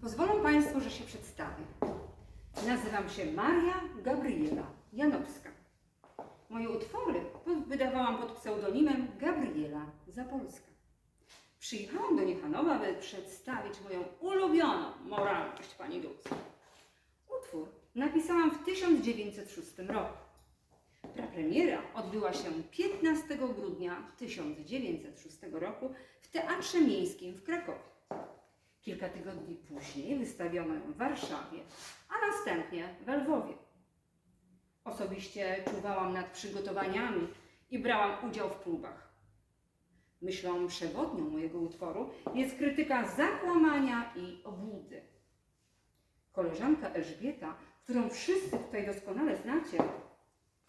Pozwolą Państwo, że się przedstawię. Nazywam się Maria Gabriela Janowska. Moje utwory wydawałam pod pseudonimem Gabriela Zapolska. Przyjechałam do Niechanowa, by przedstawić moją ulubioną moralność pani Dulce. Utwór napisałam w 1906 roku. Prapremiera odbyła się 15 grudnia 1906 roku w Teatrze Miejskim w Krakowie. Kilka tygodni później wystawiono ją w Warszawie, a następnie w Lwowie. Osobiście czuwałam nad przygotowaniami i brałam udział w próbach. Myślą przewodnią mojego utworu jest krytyka zakłamania i obłudy. Koleżanka Elżbieta, którą wszyscy tutaj doskonale znacie,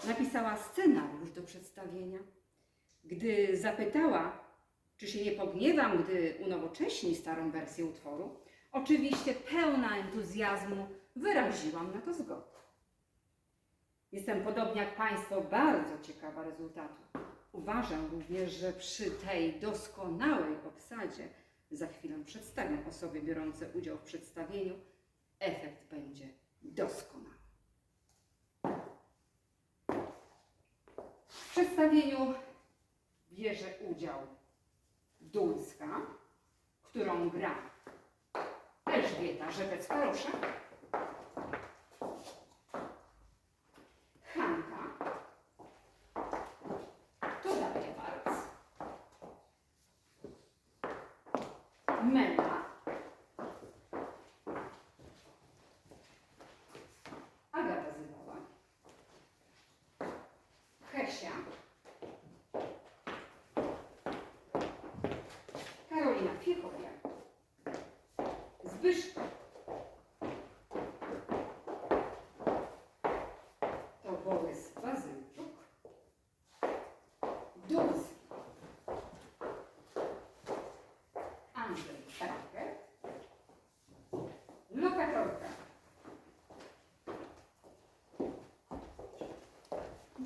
napisała scenariusz do przedstawienia. Gdy zapytała, czy się nie pogniewam, gdy unowocześni starą wersję utworu, oczywiście pełna entuzjazmu wyraziłam na to zgodę. Jestem podobnie jak Państwo bardzo ciekawa rezultatu. Uważam również, że przy tej doskonałej obsadzie, za chwilę przedstawię osoby biorące udział w przedstawieniu, efekt będzie doskonały. W przedstawieniu bierze udział Dulska, którą gra Elżbieta Rzepec-Karoszek, Hanka, to daje Marc, Mela,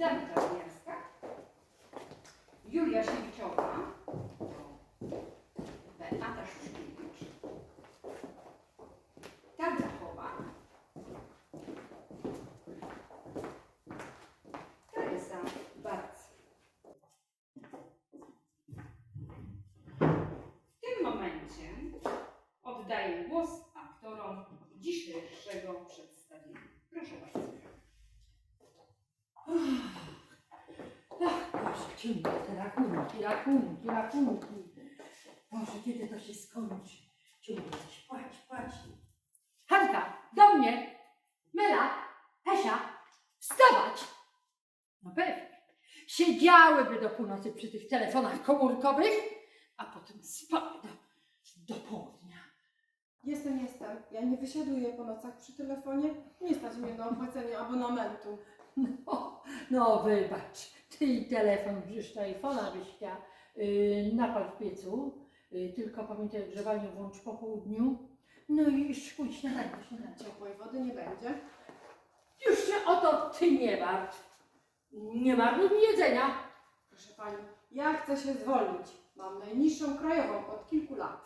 Dawida Winiarska, Julia Siewiczowa, Beata Szuszkiewicz, Tarza Chowa, Teresa Barc. W tym momencie oddaję głos aktorom dzisiejszego przedstawienia. Proszę bardzo. Ach, Boże, ciągle te rachunki, rachunki, rachunki. Boże, kiedy to się skończy? Ciągle coś płaci, płaci. Hanka, do mnie! Mela, Hesia, wstawać! No pewnie. Siedziałyby do północy przy tych telefonach komórkowych, a potem spały do, do południa. Jestem, jestem. Ja nie wysiaduję po nocach przy telefonie. Nie stać mnie na opłacenie abonamentu. No, no wybacz, i telefon brzesz iPhone'a byś chciała. Yy, napal w piecu, yy, tylko pamiętaj o grzewaniu włącz po południu. No i szkuj śniadanie, śniadanie. Ciepłej wody nie będzie. Już się o to ty nie martw. Nie marnuj mi jedzenia. Proszę pani, ja chcę się zwolnić. Mam najniższą krajową od kilku lat.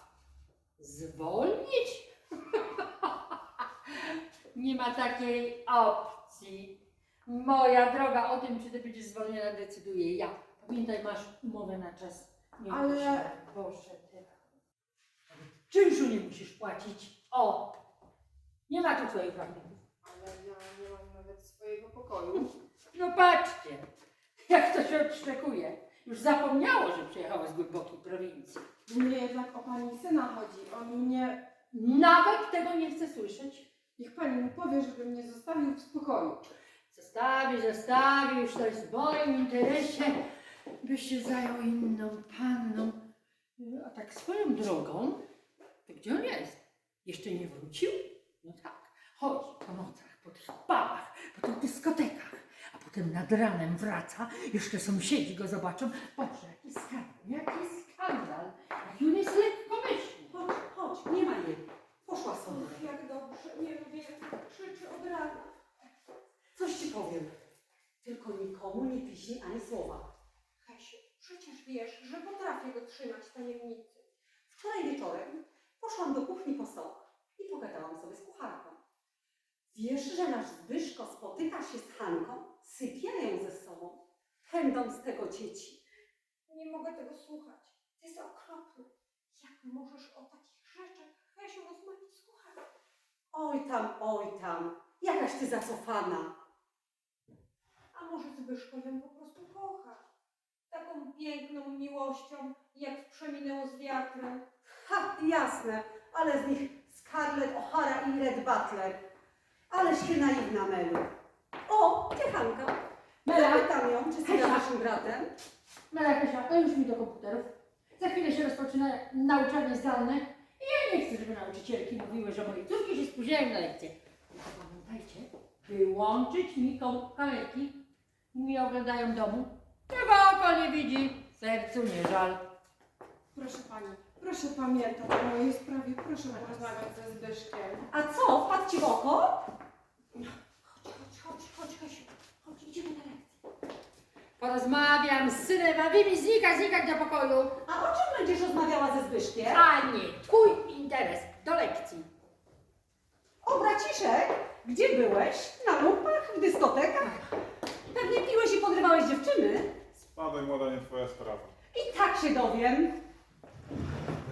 Zwolnić? nie ma takiej opcji. Moja droga, o tym, czy ty będziesz zwolniona, decyduję ja. Pamiętaj, masz umowę na czas. Nie Ale-. Boże, ty. Czynszu nie musisz płacić. O! Nie ma tu twoich rachunków. Ale ja nie mam nawet swojego pokoju. No patrzcie, jak to się odszczekuje. Już zapomniało, że przyjechała z głębokiej prowincji. Mnie jednak o pani syna chodzi. On mnie... Nawet tego nie chcę słyszeć. Niech pani mu powie, żeby mnie zostawił w spokoju. Zostawi, zostawi, już to jest w moim interesie, byś się zajął inną panną. A tak swoją drogą, to gdzie on jest? Jeszcze nie wrócił? No tak, chodzi po nocach, po tych pubach, po tych dyskotekach, a potem nad ranem wraca, jeszcze sąsiedzi go zobaczą. Boże, jaki skandal, jaki skandal. Jak on jest lekkomyślny. Chodź, chodź, nie ma jej. Poszła sobie. Jak dobrze. Nie lubię, jak krzyczy od rana. Coś ci powiem. Tylko nikomu nie piśnij ani słowa. Hesiu, przecież wiesz, że potrafię go trzymać w tajemnicy. Wczoraj wieczorem poszłam do kuchni po sok. i pogadałam sobie z kucharką. Wiesz, że nasz Zbyszko spotyka się z Hanką, sypiają ze sobą, pędą z tego dzieci. Nie mogę tego słuchać. To jest okropne. Jak możesz o takich rzeczach, Hesiu, rozmawiać z kucharką? Oj tam, oj tam, jakaś ty zacofana. A może Zbyszko ją po prostu kocha? Taką piękną miłością, jak w przeminęło z wiatrem. Ha, jasne, ale z nich Scarlett O'Hara i Red Butler. Aleś ty naiwna, Melu. O, gdzie Hanka? Mela, Zapytam ją, czy z naszym bratem. Mela Kasia, to już mi do komputerów. Za chwilę się rozpoczyna nauczanie zdalne i ja nie chcę, żeby nauczycielki mówiły, że moje córki się spóźniają na. Tylko pamiętajcie, wyłączyć mi kamerki mi oglądają domu. Czego oko nie widzi, sercu nie żal. Proszę pani, proszę pamiętać o mojej sprawie, proszę porozmawiać ze Zbyszkiem. A co, wpadł ci w oko? Chodź, chodź, chodź, chodź, Hesiu. Chodź, idziemy na lekcję. Porozmawiam z synem, a wy mi znikać, znikać do pokoju. A o czym będziesz rozmawiała ze Zbyszkiem? A nie, twój interes, do lekcji. O, braciszek, gdzie byłeś? Na lumpach, w dyskotekach? Pewnie piłeś i podrywałeś dziewczyny. Spadaj młoda, nie twoja sprawa. I tak się dowiem.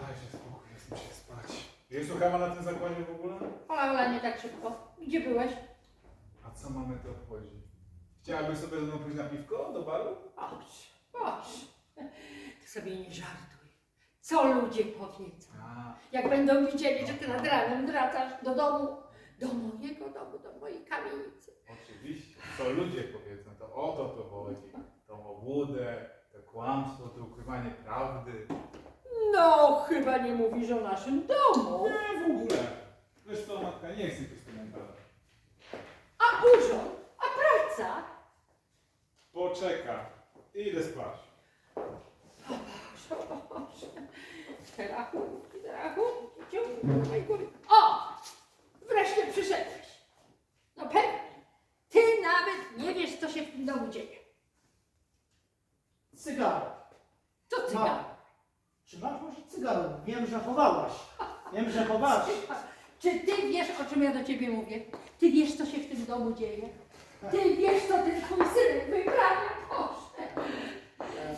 Daj się spokój, chcę się spać. Jest słuchała na tym zakładzie w ogóle? Ola, ola, nie tak szybko. Gdzie byłeś? A co mamy to obchodzi? Chciałabyś sobie ze mną pójść na piwko do baru? Boż, boż. Ty sobie nie żartuj. Co ludzie powiedzą? A, Jak będą widzieli, że ty nad ranem wracasz do domu, do mojego domu, do mojej kamienicy. oczywiście. Co ludzie powiedzą, to o to to chodzi. Tą obłudę, to kłamstwo, to ukrywanie prawdy. No, chyba nie mówisz o naszym domu. Nie, w ogóle. Co, matka, nie chcę tu gadać. A urząd, a praca. Poczeka. Idę spać. Boże, Boże. Te rachunki, te rachunki głowie. O! Wreszcie przyszedłeś. No pewnie. Ty nawet nie wiesz, co się w tym domu dzieje. Cygaro. Co ty Ma-? Czy masz może cygaro? Wiem, że chowałaś. Wiem, że chowasz. Czy ty wiesz, o czym ja do ciebie mówię? Ty wiesz, co się w tym domu dzieje? Ty wiesz, co ten twój synek wyprawia? Boże!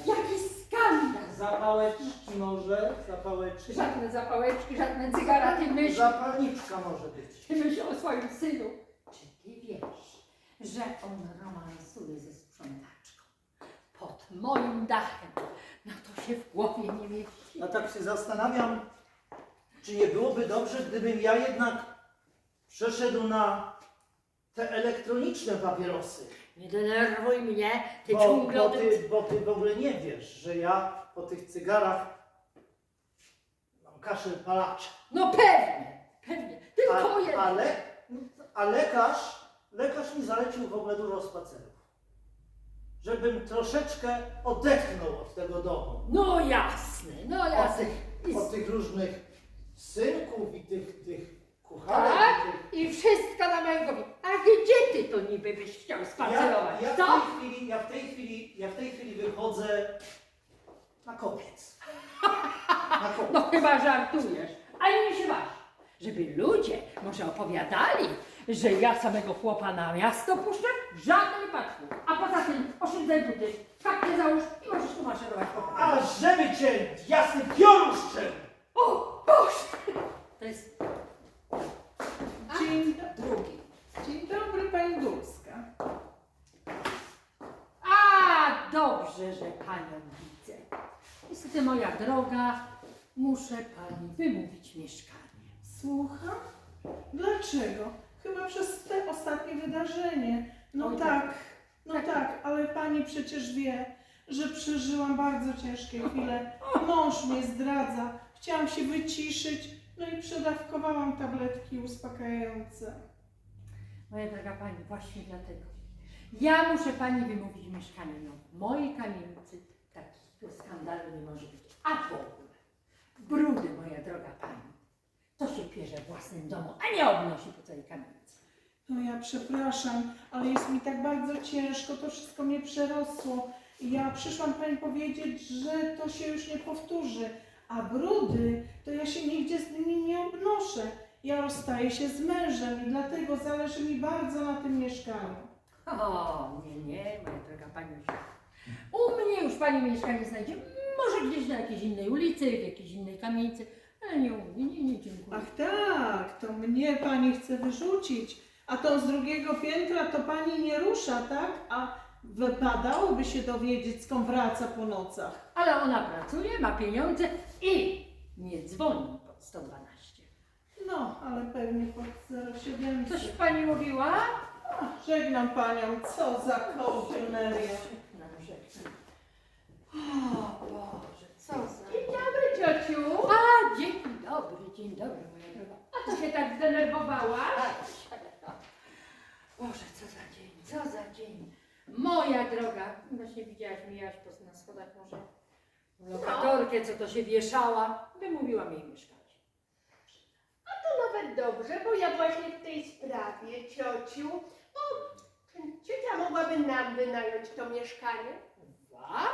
Jaki skandal! Zapałeczki może, zapałeczki. Żadne zapałeczki, żadne cygara, ty myśl, Zapalniczka może być. ty myśl o swoim synu. Czy ty wiesz, że on romansuje ze sprzątaczką? Pod moim dachem. No to się w głowie nie mieści. A tak się zastanawiam, czy nie byłoby dobrze, gdybym ja jednak przeszedł na te elektroniczne papierosy. Nie denerwuj mnie, ty Bo, ciągle bo, o tym ty, bo ty w ogóle nie wiesz, że ja po tych cygarach mam kaszel palacza. No pewnie, pewnie. Tylko A, jeden. ale, a lekarz, lekarz mi zalecił w ogóle dużo spacerów. Żebym troszeczkę odetchnął od tego domu. No jasne, no Od jasne. tych, od tych różnych synków i tych, tych kucharek. tak? i tych... I wszystko na mojej głowie. A gdzie ty to niby byś chciał Ja, spacerować? ja, w Co? tej chwili, ja, w tej chwili, ja w tej chwili wychodzę na kopiec. Na kopiec. No chyba żartujesz. Ale nie się waż. Żeby ludzie może opowiadali, że ja samego chłopa na miasto puszczę? W żadnym wypadku. A poza tym oszczędzaj buty, kapkę załóż i możesz tu maszerować po pokoju. A żeby cię jasny pioruszczem! O Boże! To jest Dzień drugi. Dzień dobry, pani Dulska. A, dobrze, że panią widzę. Niestety, moja droga, muszę pani wymówić mieszkanie. Słucham? Dlaczego? Chyba przez te ostatnie wydarzenie. No Oj, tak, no Tak. tak, ale pani przecież wie, że przeżyłam bardzo ciężkie chwile. Mąż mnie zdradza. Chciałam się wyciszyć, no i przedawkowałam tabletki uspokajające. Moja droga pani, właśnie dlatego. Ja muszę pani wymówić mieszkanie. No, w mojej kamienicy takiego skandalu nie może być. A w ogóle, brudy, moja droga pani, to się pierze w własnym domu, a nie obnosi po całej kamienicy. No ja przepraszam, ale jest mi tak bardzo ciężko, to wszystko mnie przerosło. Ja przyszłam pani powiedzieć, że to się już nie powtórzy, a brudy, to ja się nigdzie z nimi nie obnoszę. Ja rozstaję się z mężem i dlatego zależy mi bardzo na tym mieszkaniu. O, nie, nie, moja droga pani. U mnie już pani mieszkanie znajdzie. Może gdzieś na jakiejś innej ulicy, w jakiejś innej kamienicy, ale nie u mnie, nie, nie, dziękuję. Ach tak, to mnie pani chce wyrzucić, a tą z drugiego piętra to pani nie rusza, tak? A wypadałoby się dowiedzieć, skąd wraca po nocach. Ale ona pracuje, ma pieniądze i nie dzwoni pod 112. No, ale pewnie pod 07. Coś pani mówiła? Ach, Żegnam panią, co za kołtuneria. No, żegnam. O Boże, co za... Dzień dobry, ciociu. A, dzień dobry, dzień dobry, moja droga. A co się tak zdenerwowałaś? Boże, co za dzień, co za dzień. Moja droga, właśnie widziałaś, mijałaś po na schodach może lokatorkę, co to się wieszała, wymówiłam jej mieszkać. To nawet dobrze, bo ja właśnie w tej sprawie, ciociu, bo czy ciocia mogłaby nam wynająć to mieszkanie? Dwa?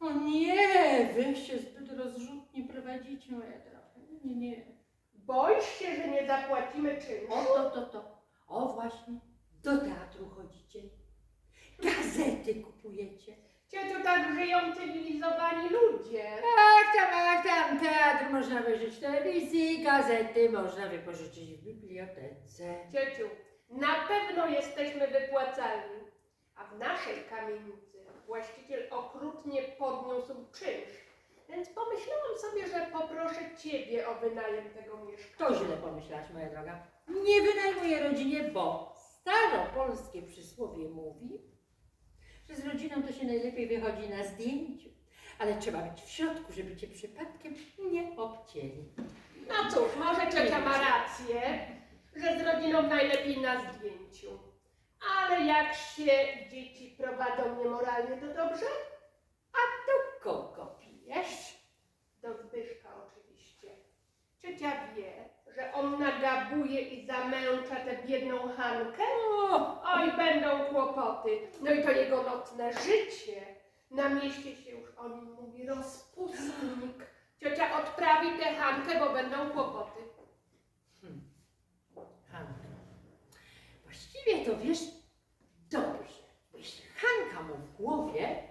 O nie, wy się zbyt rozrzutnie prowadzicie, moja droga. Nie, nie. Boisz się, że nie zapłacimy O czynszu? to, to, to. O właśnie, do teatru chodzicie. Gazety kupujecie. Ciociu, tak żyją cywilizowani ludzie. Tak tam, tak tam, teatr można wyżyć w telewizji, gazety można wypożyczyć w bibliotece. Ciociu, na pewno jesteśmy wypłacalni, a w naszej kamienicy właściciel okrutnie podniósł czynsz. Więc pomyślałam sobie, że poproszę Ciebie o wynajem tego mieszkania. To źle pomyślałaś, moja droga. Nie wynajmuję rodzinie, bo staropolskie przysłowie mówi, że z rodziną to się najlepiej wychodzi na zdjęciu. Ale trzeba być w środku, żeby cię przypadkiem nie obcięli. No cóż, może ciocia ma rację, że z rodziną najlepiej na zdjęciu. Ale jak się dzieci prowadzą niemoralnie, to dobrze? Do kogo pijesz? Do Zbyszka oczywiście. Ciocia wie, że on nagabuje i zamęcza tę biedną Hankę? Oj, będą kłopoty. No i to jego nocne życie. Na mieście się już o nim mówi rozpustnik. Ciocia odprawi tę Hankę, bo będą kłopoty. Hanka. Właściwie to wiesz dobrze. Bo jeśli Hanka mu w głowie,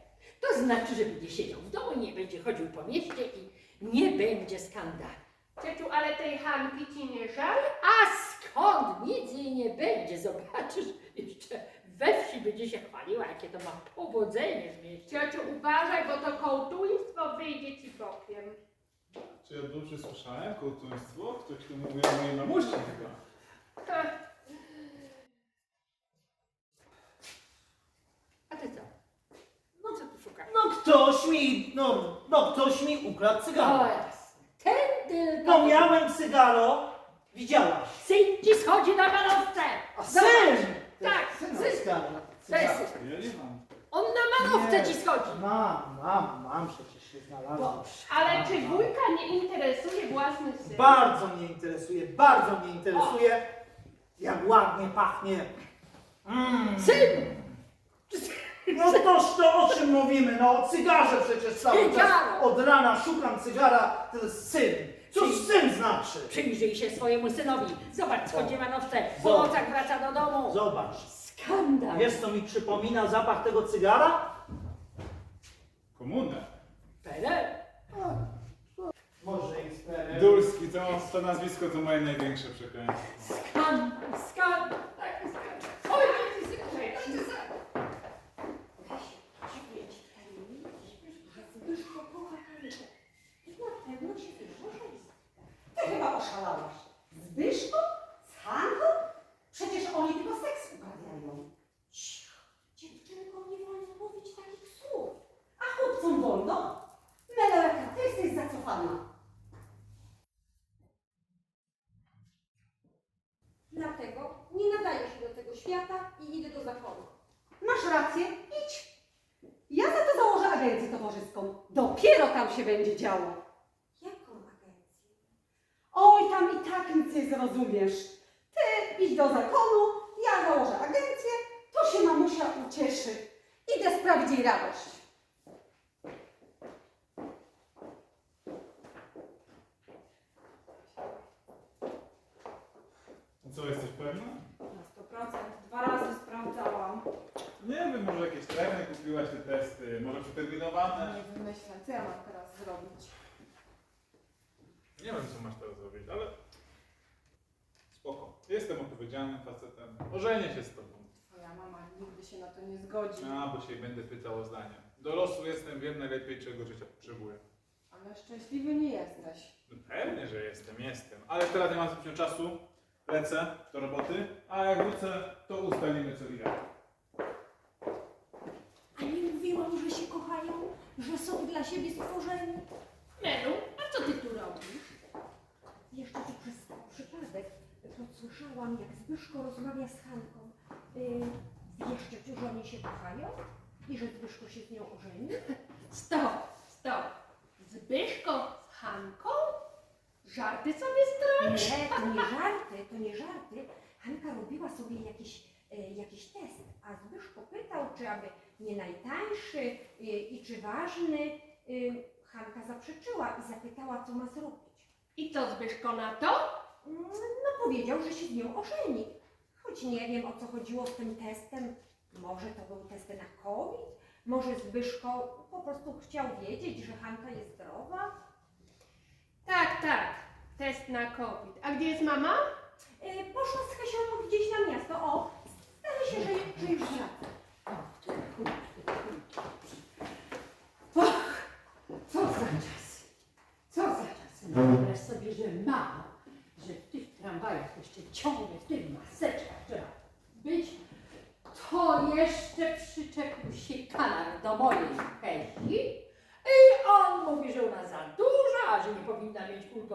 to znaczy, że będzie siedział w domu, nie będzie chodził po mieście i nie będzie skandalu. Ciociu, ale tej Hanki ci nie żal? A skąd nic jej nie będzie? Zobaczysz, jeszcze we wsi będzie się chwaliła, jakie to ma powodzenie w mieście. Ciociu, uważaj, bo to kołtuństwo wyjdzie ci bokiem. Czy ja dobrze słyszałem? Kulturstwo? Ktoś tu mówi o mojej mamusi chyba. A ty co? No co tu szukasz? No ktoś mi, no, no ktoś mi ukradł cygaro. Tylko... No miałem cygaro, widziałaś. Syn ci schodzi na malowce! A syn! Tak, Syn syn. cygaro. To jest Cygaro. syn. Ja nie mam. On na malowce Nie. ci schodzi. Mam, mam, mam przecież się znalazłem. Ale czy wujka nie interesuje własny syn? Bardzo mnie interesuje, bardzo mnie interesuje, jak ładnie pachnie. Mm. Syn! No toż to o czym mówimy, no o cygarze przecież cały czas. Cygaro. Od rana szukam cygara, to jest syn. Cóż syn znaczy? Przyjrzyj się swojemu synowi. Zobacz, schodzi manowce. Po Zobacz. nocach wraca do domu. Zobacz. Skandal. Wiesz co mi przypomina zapach tego cygara? Komunę. PRL. Może. Dulski, to, to nazwisko to moje największe przekleństwo. Skandal, skandal. Oj, jaki skandal. Dziwię ci, Kamil, że Zbyszko kocha Hankę. I na pewno się wyżurza Ty chyba oszalałaś. Zbyszko? Z Hanką? Przecież oni tylko seks uprawiają. Cicho. Dziewczynkom nie wolno mówić takich słów. A chłopcom wolno? Meleka, ty jesteś zacofana. Dlatego nie nadaję i idę do zakonu. Masz rację, idź. Ja za to założę agencję towarzyską. Dopiero tam się będzie działo. Jaką agencję? Oj, tam i tak nic nie zrozumiesz. Ty idź do zakonu, ja założę agencję, to się mamusia ucieszy. Idę sprawić jej radość. Co, jesteś pewna? Na 100%. Dwa razy sprawdzałam. Nie wiem, może jakieś tereny kupiłaś te testy, może przeterminowane. Nie wymyślę, co ja mam teraz zrobić. Nie wiem, co masz teraz zrobić, ale spoko. Jestem odpowiedzialnym facetem. Ożenię się z tobą. Twoja mama nigdy się na to nie zgodzi. A, bo się jej będę pytał o zdanie. Dorosły jestem, wiem najlepiej, czego życia potrzebuję. Ale szczęśliwy nie jesteś. No pewnie, że jestem, jestem. Ale teraz nie mam zbytnio czasu. Lecę do roboty, a jak wrócę, to ustalimy co i jak. A nie mówiłam, że się kochają, że są dla siebie stworzeni? Melu, a co ty tu robisz? Jeszcze tu przez przypadek podsłyszałam, jak Zbyszko rozmawia z Hanką. Yy, wiesz, czy żonie się kochają? I że Zbyszko się z nią ożeni? Stop, stop. Zbyszko z Hanką? Żarty sobie stroisz? Nie, to nie żarty, to nie żarty. Hanka robiła sobie jakiś, e, jakiś test, a Zbyszko pytał, czy aby nie najtańszy e, i czy ważny. E, Hanka zaprzeczyła i zapytała, co ma zrobić. I co Zbyszko na to? Mm, No powiedział, że się z nią ożeni. Choć nie wiem, o co chodziło z tym testem. Może to był test na COVID? Może Zbyszko po prostu chciał wiedzieć, że Hanka jest zdrowa? Test na COVID. A gdzie jest mama? E, Poszła z Hesią gdzieś na miasto. O, zdaje się, że, że już wraca. Och, co za czasy. Co za czasy. Wyobraź sobie, że mama, że w tych tramwajach jeszcze ciągle w tych maseczkach trzeba być, to jeszcze przyczepił się kanar do mojej Hezi i on mówi, że ona za duża, że nie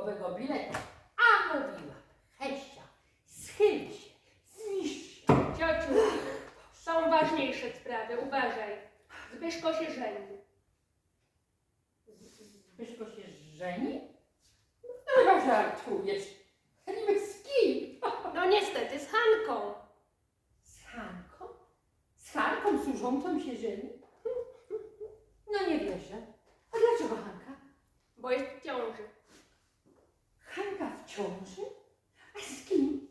biletu. A mówiła, Hesia, schyl się, zniszcz się. Ciociu, są ważniejsze sprawy. Uważaj. Zbyszko się żeni. Zbyszko się żeni? No chyba żartujesz. Wiem z kim. No niestety, z Hanką. Z Hanką? Z Hanką służącą się żeni? No nie wierzę. A dlaczego Hanka? Bo jest w ciąży. Ciąży? A z kim?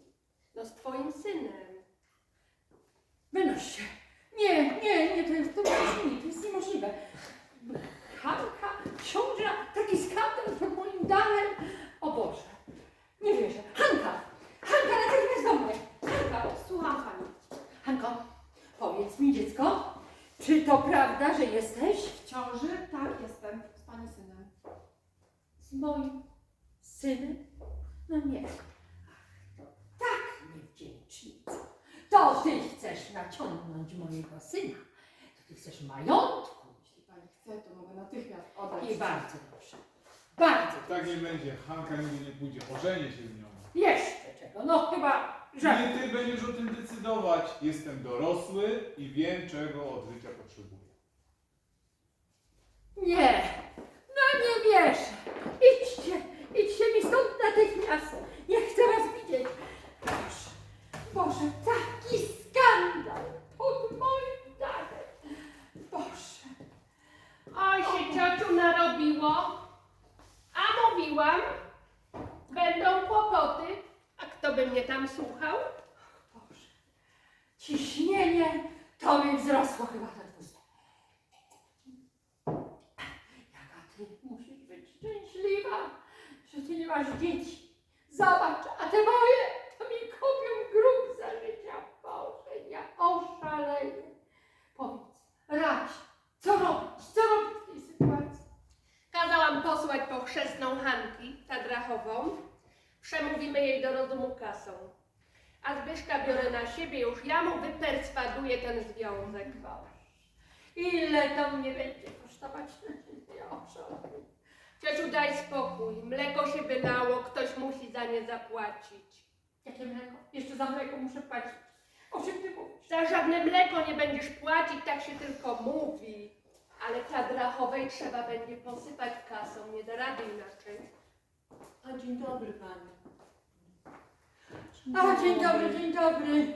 No z twoim synem. Wynoś się. Nie, nie, nie, to jest, to jest, nie, to jest niemożliwe. Hanka, ciąża, taki skandal przed moim damem. O Boże, nie wierzę. Hanka, Hanka, natychmiast do mnie. Hanka, Słucham pani. Hanko, powiedz mi dziecko, czy to prawda, że jesteś W ciąży? Tak, jestem. Z pani synem. z moim synem? No nie. Ach, to tak niewdzięcznico. To ty chcesz naciągnąć mojego syna. To ty chcesz majątku. Jeśli pani chce, to mogę natychmiast oddać. I bardzo proszę. Bardzo Tak nie będzie, Hanka nigdzie nie pójdzie, ożenię się z nią. Jeszcze czego? No chyba, że... Nie ty będziesz o tym decydować. Jestem dorosły i wiem, czego od życia potrzebuję. Nie, no nie wierzę. Idźcie, idźcie mi stąd natychmiast. Nie chcę was widzieć. Boże, Boże, taki skandal pod moim dachem. Boże. Oj się ciociu narobiło. A mówiłam, będą kłopoty. A kto by mnie tam słuchał? Boże, ciśnienie to mi wzrosło chyba na dwustu. Jaka ty musisz być szczęśliwa, że ty nie masz dzieci. Zobacz, a te moje to mi kopią grób za życia. Boże, ja oszaleję. Powiedz, radź, co robić, co robić w tej sytuacji? Kazałam posłać po chrzestną Hanki, tadrachową. Przemówimy jej do rozumu kasą. A Zbyszka biorę na siebie, już ja mu wyperswaduję ten związek. Boże, ile to mnie będzie kosztować? Ja oszaleję. Ciociu, daj spokój. Mleko się wylało, ktoś musi za nie zapłacić. Jakie mleko? Jeszcze za mleko muszę płacić. O czym ty mówisz? Za żadne mleko nie będziesz płacić, tak się tylko mówi. Ale tadrachowej trzeba będzie posypać kasą, nie da rady inaczej. A dzień dobry pani. A dzień dobry, dzień dobry.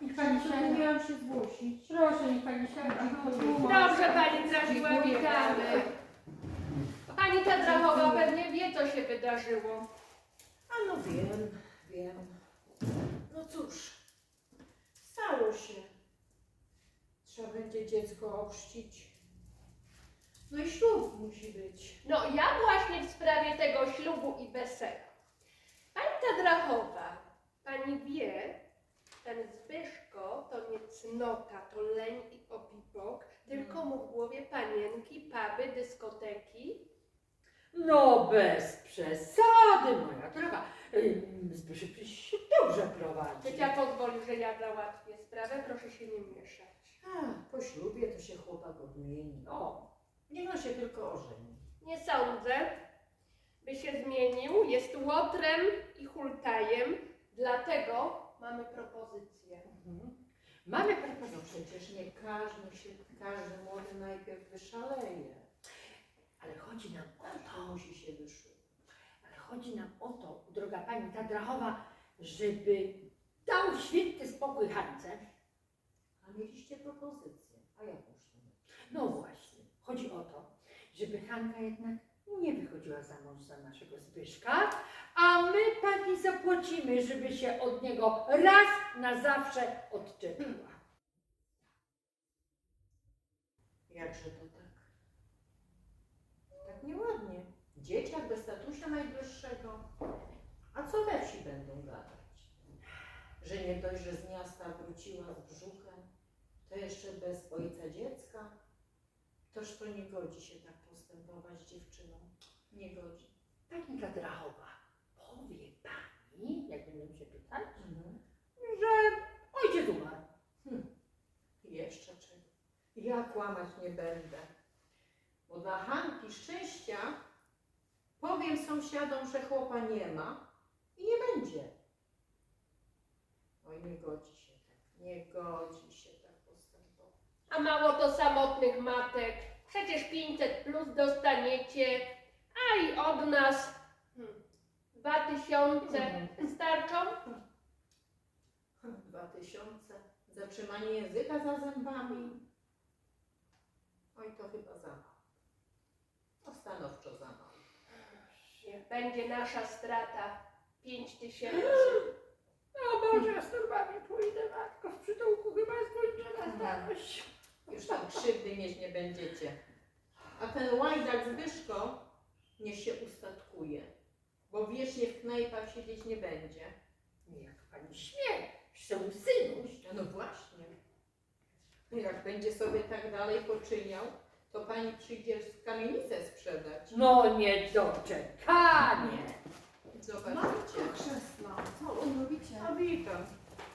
Niech pani siada. Miałam się zgłosić. Proszę, niech pani siada. Dobrze pani trafiła, Dziękuję witamy. bardzo. Pani Tadrachowa pewnie wie, co się wydarzyło. A no wiem, wiem. No cóż, stało się. Trzeba będzie dziecko ochrzcić. No i ślub musi być. No ja właśnie w sprawie tego ślubu i wesela. Pani Tadrachowa, pani wie, ten Zbyszko to nie cnota, to leń i opipok, tylko mu w głowie panienki, puby, dyskoteki. No bez przesady, moja droga. Zbyszek się dobrze prowadzi. Ciocia pozwoli, że ja załatwię sprawę, proszę się nie mieszać. A, po ślubie to się chłopak odmieni. O, niech on się tylko ożeni. Nie sądzę, by się zmienił. Jest łotrem i hultajem, dlatego mamy propozycję. Mhm. Mamy propozycję. No przecież nie każdy się, każdy młody najpierw wyszaleje. Ale chodzi nam o to, musi się wyszyć. Ale chodzi nam o to, droga pani Tadrachowa, żeby dał święty spokój Hance. A mieliście propozycję. A jakąż to? No właśnie, chodzi o to, żeby Hanka jednak nie wychodziła za mąż za naszego Zbyszka, a my pani zapłacimy, żeby się od niego raz na zawsze odczepiła. Jakże to nieładnie. Dzieciak bez statusia najwyższego. A co we wsi będą gadać? Że nie dość, że z miasta wróciła z brzuchem, to jeszcze bez ojca dziecka? Toż to nie godzi się tak postępować z dziewczyną. Nie godzi. Pani Tadrachowa, powie pani, jak będą się pytać, Mhm. że ojciec umarł. Jeszcze czego? Ja kłamać nie będę. Bo dla Hanki szczęścia powiem sąsiadom, że chłopa nie ma i nie będzie. Oj, nie godzi się tak. Nie godzi się tak postępować. A mało to samotnych matek. Przecież 500 plus dostaniecie, a i od nas hmm, 2000 Mhm. wystarczą? Dwa tysiące. Zatrzymanie języka za zębami. Oj, to chyba za mało. Stanowczo za mało. Niech będzie nasza strata 5000. O Boże, ja z torbami pójdę, matko, w przytułku chyba skończę na starość. Już tam krzywdy mieć nie będziecie. A ten łajdak Zbyszko niech się ustatkuje, bo wiecznie w knajpach siedzieć nie będzie. Jak pani śmie, chcę synuś. No właśnie. Jak będzie sobie tak dalej poczyniał, to pani przyjdzie z kamienicę sprzedać. No niedoczekanie. Matko Zobaczycie. chrzestna, co wy robicie? A witam.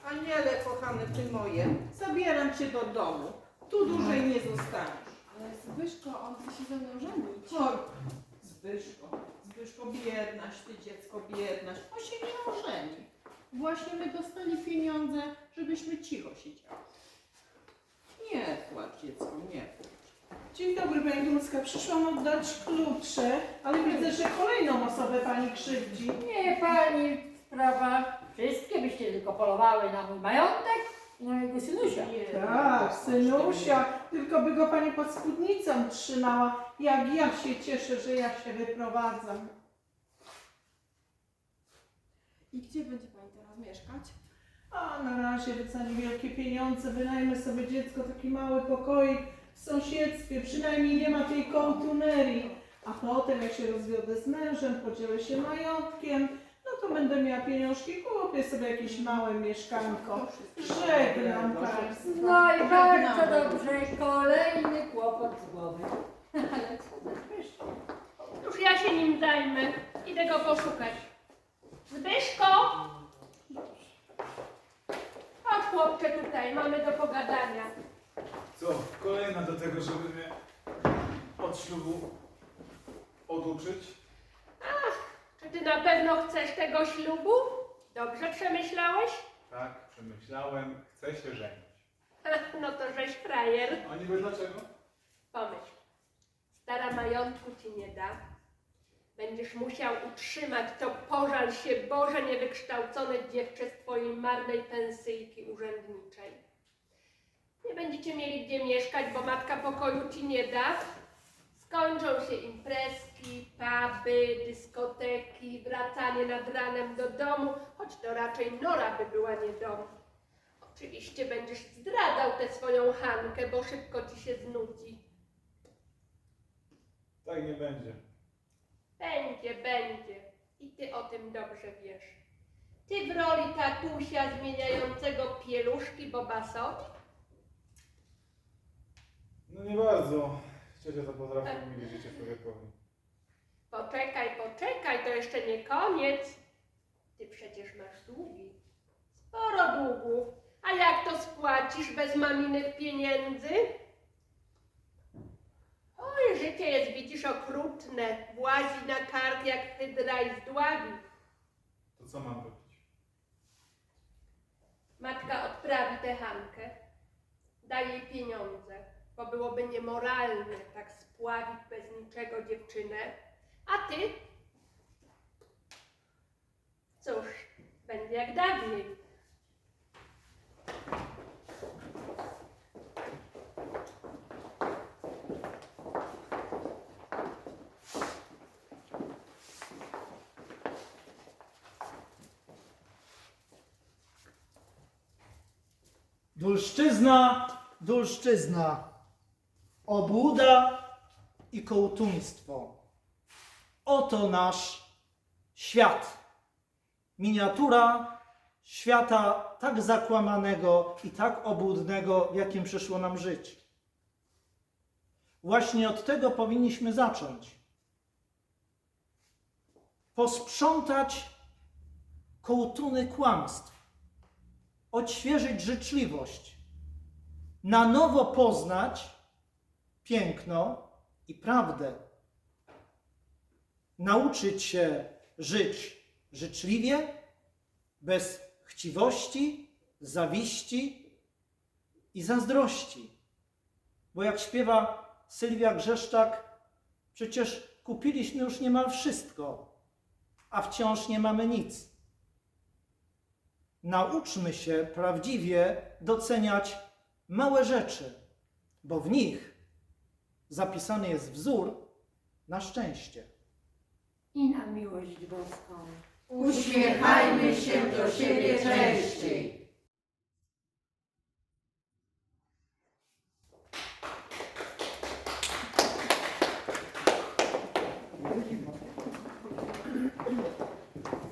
Aniele, kochane ty moje, zabieram cię do domu. Tu dłużej nie zostaniesz. Ale Zbyszko, on chce się ze mną żenić. Chodź, Zbyszko, Zbyszko, biednaś ty dziecko, biednaś. On się nie ożeni. Właśnie my dostali pieniądze, żebyśmy cicho siedziały. Nie płacz dziecko, nie płacz. Dzień dobry Pani Dulska, przyszłam oddać klucze, ale widzę, że kolejną osobę Pani krzywdzi. Nie pani sprawa. Wszystkie byście tylko polowały na mój majątek i na mojego synusia. Tak, synusia, tylko by go pani pod spódnicą trzymała. Jak ja się cieszę, że ja się wyprowadzam. I gdzie będzie pani teraz mieszkać? A na razie za niewielkie pieniądze wynajmę sobie dziecko taki mały pokoik w sąsiedztwie, przynajmniej nie ma tej kontunerii. A potem jak się rozwiodę z mężem, podzielę się majątkiem, no to będę miała pieniążki, kupię sobie jakieś małe mieszkanko. Żegnam Państwa. No i bardzo dobrze, kolejny kłopot z głowy. Ale co za Zbyszko? Już ja się nim zajmę. Idę go poszukać. Zbyszko! Chodź chłopcze tutaj, mamy do pogadania. Co, kolejna do tego, żeby mnie od ślubu oduczyć? Czy ty na pewno chcesz tego ślubu? Dobrze przemyślałeś? Tak, przemyślałem, chcę się żenić. No to żeś frajer. A niby dlaczego? Pomyśl, stara majątku ci nie da. Będziesz musiał utrzymać to pożal się Boże niewykształcone dziewczę z twojej marnej pensyjki urzędniczej. Nie będziecie mieli gdzie mieszkać, bo matka pokoju ci nie da. Skończą się imprezki, puby, dyskoteki, wracanie nad ranem do domu, choć to raczej Nora by była nie dom. Oczywiście będziesz zdradał tę swoją Hankę, bo szybko ci się znudzi. Tak nie będzie. Będzie, będzie. I ty o tym dobrze wiesz. Ty w roli tatusia zmieniającego pieluszki Bobasowi? No nie bardzo. Ciocia to potrafi umilić życie człowiekowi. Poczekaj, poczekaj, to jeszcze nie koniec. Ty przecież masz długi. Sporo długów. A jak to spłacisz bez maminych pieniędzy? Oj, życie jest, widzisz, okrutne. Włazi na kark jak hydra i zdławi. To co mam robić? Matka odprawi tę Hankę. Daj jej pieniądze, bo byłoby niemoralne tak spławić bez niczego dziewczynę. A ty? Cóż, będzie jak dawniej. Dulszczyzna, dulszczyzna, obłuda i kołtuństwo. Oto nasz świat. Miniatura świata tak zakłamanego i tak obłudnego, w jakim przyszło nam żyć. Właśnie od tego powinniśmy zacząć. Posprzątać kołtuny kłamstw odświeżyć życzliwość, na nowo poznać piękno i prawdę, nauczyć się żyć życzliwie, bez chciwości, zawiści i zazdrości. Bo jak śpiewa Sylwia Grzeszczak, przecież kupiliśmy już niemal wszystko, a wciąż nie mamy nic nauczmy się prawdziwie doceniać małe rzeczy, bo w nich zapisany jest wzór na szczęście. I na miłość boską. Uśmiechajmy się do siebie częściej.